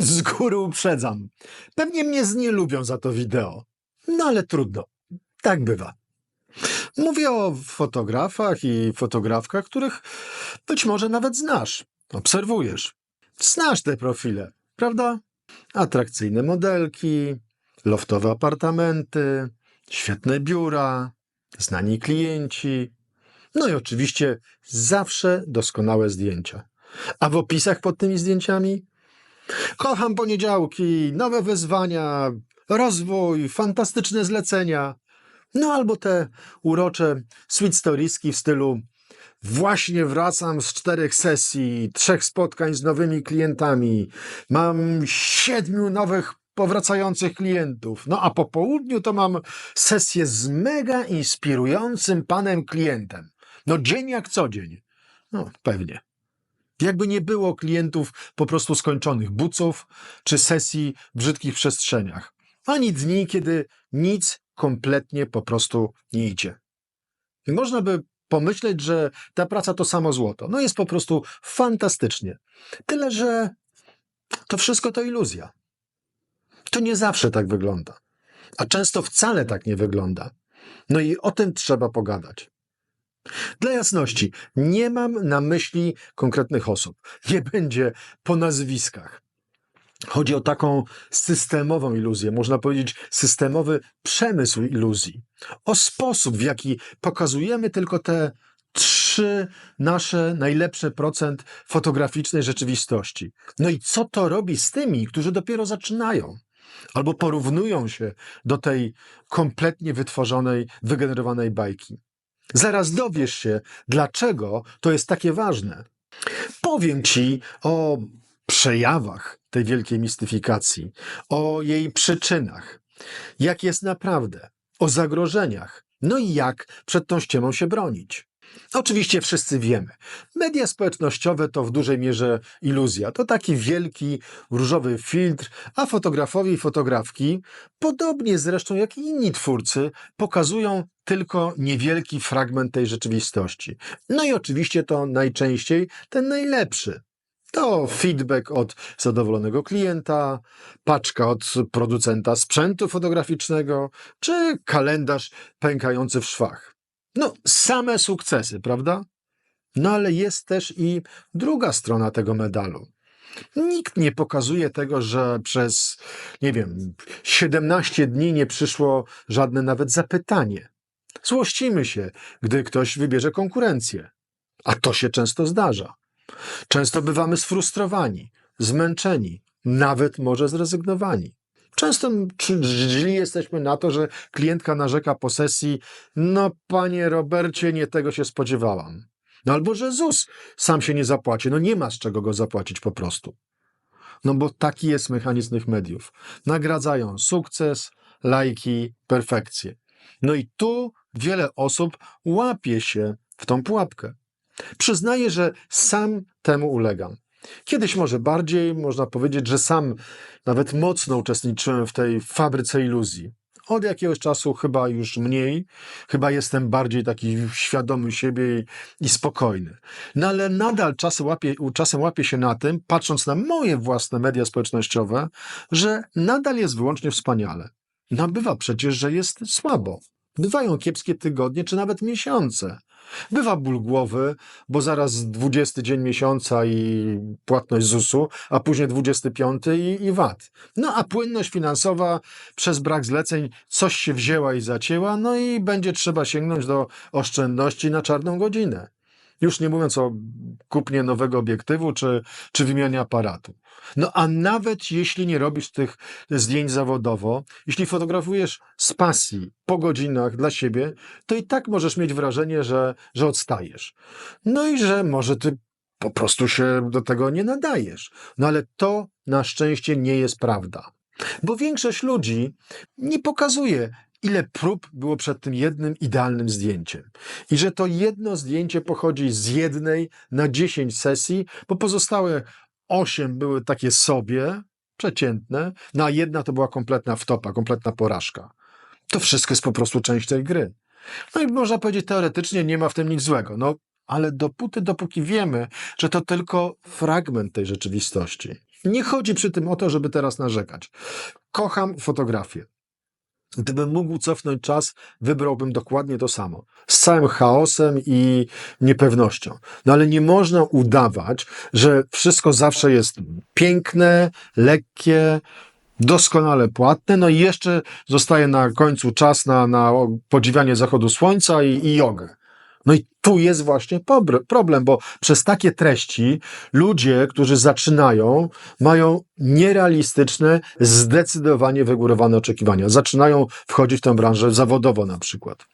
Z góry uprzedzam. Pewnie mnie znielubią za to wideo. No ale trudno. Tak bywa. Mówię o fotografach i fotografkach, których być może nawet znasz, obserwujesz. Znasz te profile, prawda? Atrakcyjne modelki, loftowe apartamenty, świetne biura, znani klienci. No i oczywiście zawsze doskonałe zdjęcia. A w opisach pod tymi zdjęciami? Kocham poniedziałki, nowe wyzwania, rozwój, fantastyczne zlecenia. No albo te urocze sweet storieski w stylu Właśnie wracam z czterech sesji, trzech spotkań z nowymi klientami. Mam siedmiu nowych powracających klientów. No a po południu to mam sesję z mega inspirującym panem klientem. No dzień jak co dzień. No pewnie. Jakby nie było klientów po prostu skończonych buców czy sesji w brzydkich przestrzeniach. Ani dni, kiedy nic kompletnie po prostu nie idzie. I można by pomyśleć, że ta praca to samo złoto. No jest po prostu fantastycznie. Tyle, że to wszystko to iluzja. To nie zawsze tak wygląda. A często wcale tak nie wygląda. No i o tym trzeba pogadać. Dla jasności, nie mam na myśli konkretnych osób. Nie będzie po nazwiskach. Chodzi o taką systemową iluzję, można powiedzieć systemowy przemysł iluzji. O sposób, w jaki pokazujemy tylko te trzy nasze najlepsze procent fotograficznej rzeczywistości. No i co to robi z tymi, którzy dopiero zaczynają? Albo porównują się do tej kompletnie wytworzonej, wygenerowanej bajki. Zaraz dowiesz się, dlaczego to jest takie ważne. Powiem ci o przejawach tej wielkiej mistyfikacji, o jej przyczynach, jak jest naprawdę, o zagrożeniach, no i jak przed tą ściemą się bronić. Oczywiście wszyscy wiemy, media społecznościowe to w dużej mierze iluzja. To taki wielki różowy filtr, a fotografowie i fotografki, podobnie zresztą jak i inni twórcy, pokazują tylko niewielki fragment tej rzeczywistości. No i oczywiście to najczęściej ten najlepszy. To feedback od zadowolonego klienta, paczka od producenta sprzętu fotograficznego, czy kalendarz pękający w szwach. No, same sukcesy, prawda? No ale jest też i druga strona tego medalu. Nikt nie pokazuje tego, że przez, nie wiem, 17 dni nie przyszło żadne nawet zapytanie. Złościmy się, gdy ktoś wybierze konkurencję. A to się często zdarza. Często bywamy sfrustrowani, zmęczeni, nawet może zrezygnowani. Często źli jesteśmy na to, że klientka narzeka po sesji, no panie Robercie, nie tego się spodziewałam. No albo że ZUS sam się nie zapłaci, no nie ma z czego go zapłacić po prostu. No bo taki jest mechanizm tych mediów. Nagradzają sukces, lajki, perfekcję. No i tu wiele osób łapie się w tą pułapkę. Przyznaję, że sam temu ulegam. Kiedyś może bardziej, można powiedzieć, że sam nawet mocno uczestniczyłem w tej fabryce iluzji. Od jakiegoś czasu chyba już mniej, chyba jestem bardziej taki świadomy siebie i, spokojny. No ale nadal czasem łapię, czasem łapię się na tym, patrząc na moje własne media społecznościowe, że nadal jest wyłącznie wspaniale. No bywa przecież, że jest słabo. Bywają kiepskie tygodnie czy nawet miesiące. Bywa ból głowy, bo zaraz 20 dzień miesiąca i płatność ZUS-u, a później 25 i, i VAT. No a płynność finansowa przez brak zleceń coś się wzięła i zacięła, no i będzie trzeba sięgnąć do oszczędności na czarną godzinę. Już nie mówiąc o kupnie nowego obiektywu czy, czy wymianie aparatu. No a nawet jeśli nie robisz tych zdjęć zawodowo, jeśli fotografujesz z pasji, po godzinach dla siebie, to i tak możesz mieć wrażenie, że, że odstajesz. No i że może ty po prostu się do tego nie nadajesz. No ale to na szczęście nie jest prawda. Bo większość ludzi nie pokazuje ile prób było przed tym jednym idealnym zdjęciem. I że to jedno zdjęcie pochodzi z jednej na dziesięć sesji, bo pozostałe osiem były takie sobie, przeciętne, no a jedna to była kompletna wtopa, kompletna porażka. To wszystko jest po prostu część tej gry. No i można powiedzieć, teoretycznie nie ma w tym nic złego. No, ale dopóty, dopóki wiemy, że to tylko fragment tej rzeczywistości. Nie chodzi przy tym o to, żeby teraz narzekać. Kocham fotografię. Gdybym mógł cofnąć czas, wybrałbym dokładnie to samo. Z całym chaosem i niepewnością. No ale nie można udawać, że wszystko zawsze jest piękne, lekkie, doskonale płatne, no i jeszcze zostaje na końcu czas na, na podziwianie zachodu słońca i, i jogę. No i tu jest właśnie problem, bo przez takie treści ludzie, którzy zaczynają, mają nierealistyczne, zdecydowanie wygórowane oczekiwania. Zaczynają wchodzić w tę branżę zawodowo na przykład.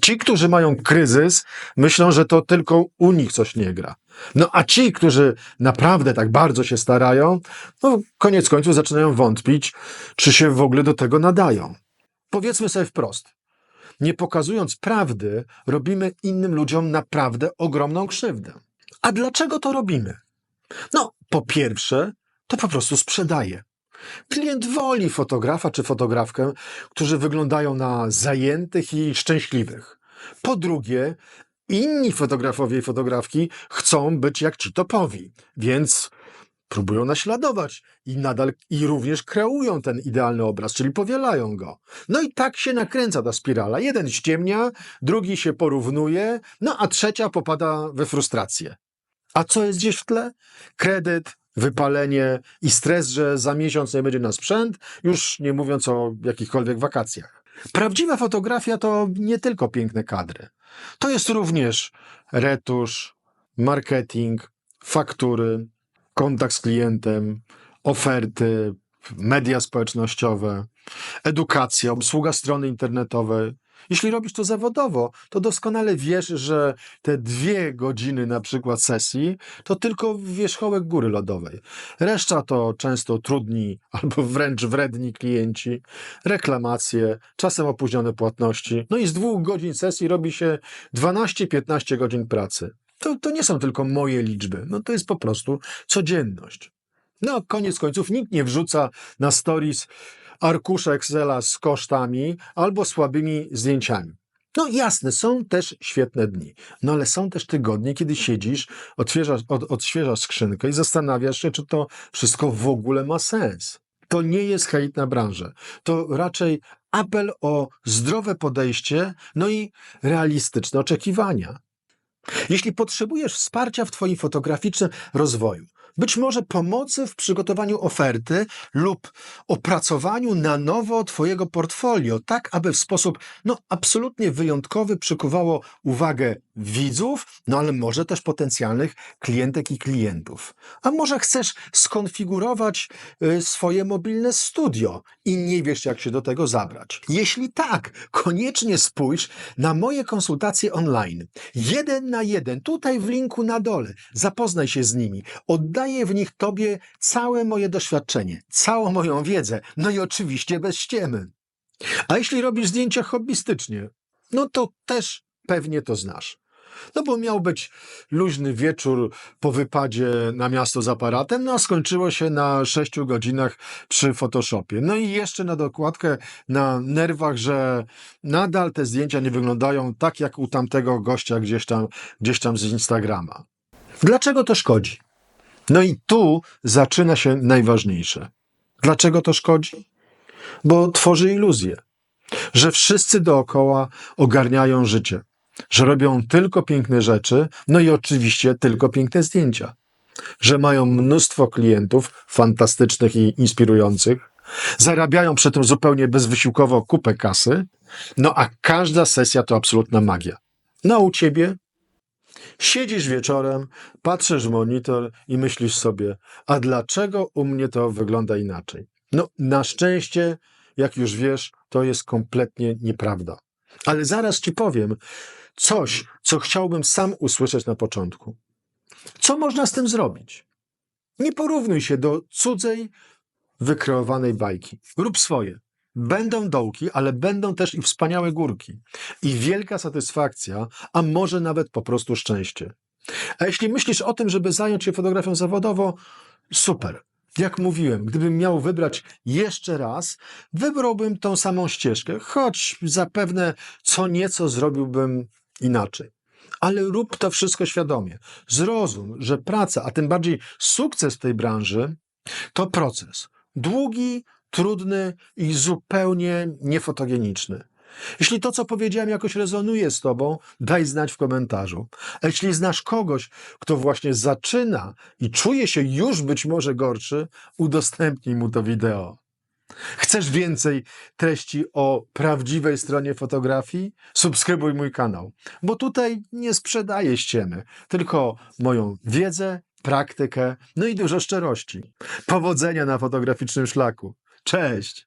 Ci, którzy mają kryzys, myślą, że to tylko u nich coś nie gra. No a ci, którzy naprawdę tak bardzo się starają, no koniec końców zaczynają wątpić, czy się w ogóle do tego nadają. Powiedzmy sobie wprost nie pokazując prawdy, robimy innym ludziom naprawdę ogromną krzywdę. A dlaczego to robimy? No, po pierwsze, to po prostu sprzedaje. Klient woli fotografa czy fotografkę, którzy wyglądają na zajętych i szczęśliwych. Po drugie, inni fotografowie i fotografki chcą być jak ci topowi, więc próbują naśladować i nadal i również kreują ten idealny obraz, czyli powielają go. No i tak się nakręca ta spirala. Jeden ściemnia, drugi się porównuje, no a trzecia popada we frustrację. A co jest gdzieś w tle? Kredyt, wypalenie i stres, że za miesiąc nie będzie na sprzęt, już nie mówiąc o jakichkolwiek wakacjach. Prawdziwa fotografia to nie tylko piękne kadry. To jest również retusz, marketing, faktury, kontakt z klientem, oferty, media społecznościowe, edukacja, obsługa strony internetowej. Jeśli robisz to zawodowo, to doskonale wiesz, że te dwie godziny na przykład sesji to tylko wierzchołek góry lodowej. Reszta to często trudni albo wręcz wredni klienci, reklamacje, czasem opóźnione płatności. No i z dwóch godzin sesji robi się 12-15 godzin pracy. To, to nie są tylko moje liczby, no to jest po prostu codzienność. No, koniec końców nikt nie wrzuca na stories arkusza Excela z kosztami albo słabymi zdjęciami. No jasne, są też świetne dni, no ale są też tygodnie, kiedy siedzisz, odświeżasz, od, odświeżasz skrzynkę i zastanawiasz się, czy to wszystko w ogóle ma sens. To nie jest hejt na branżę. To raczej apel o zdrowe podejście, no i realistyczne oczekiwania. Jeśli potrzebujesz wsparcia w Twoim fotograficznym rozwoju, być może pomocy w przygotowaniu oferty lub opracowaniu na nowo Twojego portfolio, tak aby w sposób no, absolutnie wyjątkowy przykuwało uwagę widzów, no ale może też potencjalnych klientek i klientów. A może chcesz skonfigurować y, swoje mobilne studio i nie wiesz, jak się do tego zabrać? Jeśli tak, koniecznie spójrz na moje konsultacje online. Jeden na jeden, tutaj w linku na dole. Zapoznaj się z nimi. Oddaję w nich Tobie całe moje doświadczenie, całą moją wiedzę, no i oczywiście bez ściemy. A jeśli robisz zdjęcia hobbystycznie, no to też pewnie to znasz. No bo miał być luźny wieczór po wypadzie na miasto z aparatem, no a skończyło się na sześciu godzinach przy Photoshopie. No i jeszcze na dokładkę na nerwach, że nadal te zdjęcia nie wyglądają tak jak u tamtego gościa gdzieś tam, gdzieś tam z Instagrama. Dlaczego to szkodzi? No i tu zaczyna się najważniejsze. Dlaczego to szkodzi? Bo tworzy iluzję, że wszyscy dookoła ogarniają życie że robią tylko piękne rzeczy, no i oczywiście tylko piękne zdjęcia. Że mają mnóstwo klientów fantastycznych i inspirujących, zarabiają przy tym zupełnie bezwysiłkowo kupę kasy, no a każda sesja to absolutna magia. No a u ciebie? Siedzisz wieczorem, patrzysz w monitor i myślisz sobie, a dlaczego u mnie to wygląda inaczej? No, na szczęście, jak już wiesz, to jest kompletnie nieprawda. Ale zaraz ci powiem, coś, co chciałbym sam usłyszeć na początku. Co można z tym zrobić? Nie porównuj się do cudzej, wykreowanej bajki. Rób swoje. Będą dołki, ale będą też i wspaniałe górki. I wielka satysfakcja, a może nawet po prostu szczęście. A jeśli myślisz o tym, żeby zająć się fotografią zawodowo, super. Jak mówiłem, gdybym miał wybrać jeszcze raz, wybrałbym tą samą ścieżkę, choć zapewne co nieco zrobiłbym inaczej. Ale rób to wszystko świadomie. Zrozum, że praca, a tym bardziej sukces tej branży To proces długi, trudny i zupełnie niefotogeniczny. Jeśli to, co powiedziałem, jakoś rezonuje z Tobą, daj znać w komentarzu. A jeśli znasz kogoś, kto właśnie zaczyna i czuje się już być może gorszy, udostępnij mu to wideo. Chcesz więcej treści o prawdziwej stronie fotografii? Subskrybuj mój kanał, bo tutaj nie sprzedaję ściemy, tylko moją wiedzę, praktykę, no i dużo szczerości. Powodzenia na fotograficznym szlaku. Cześć!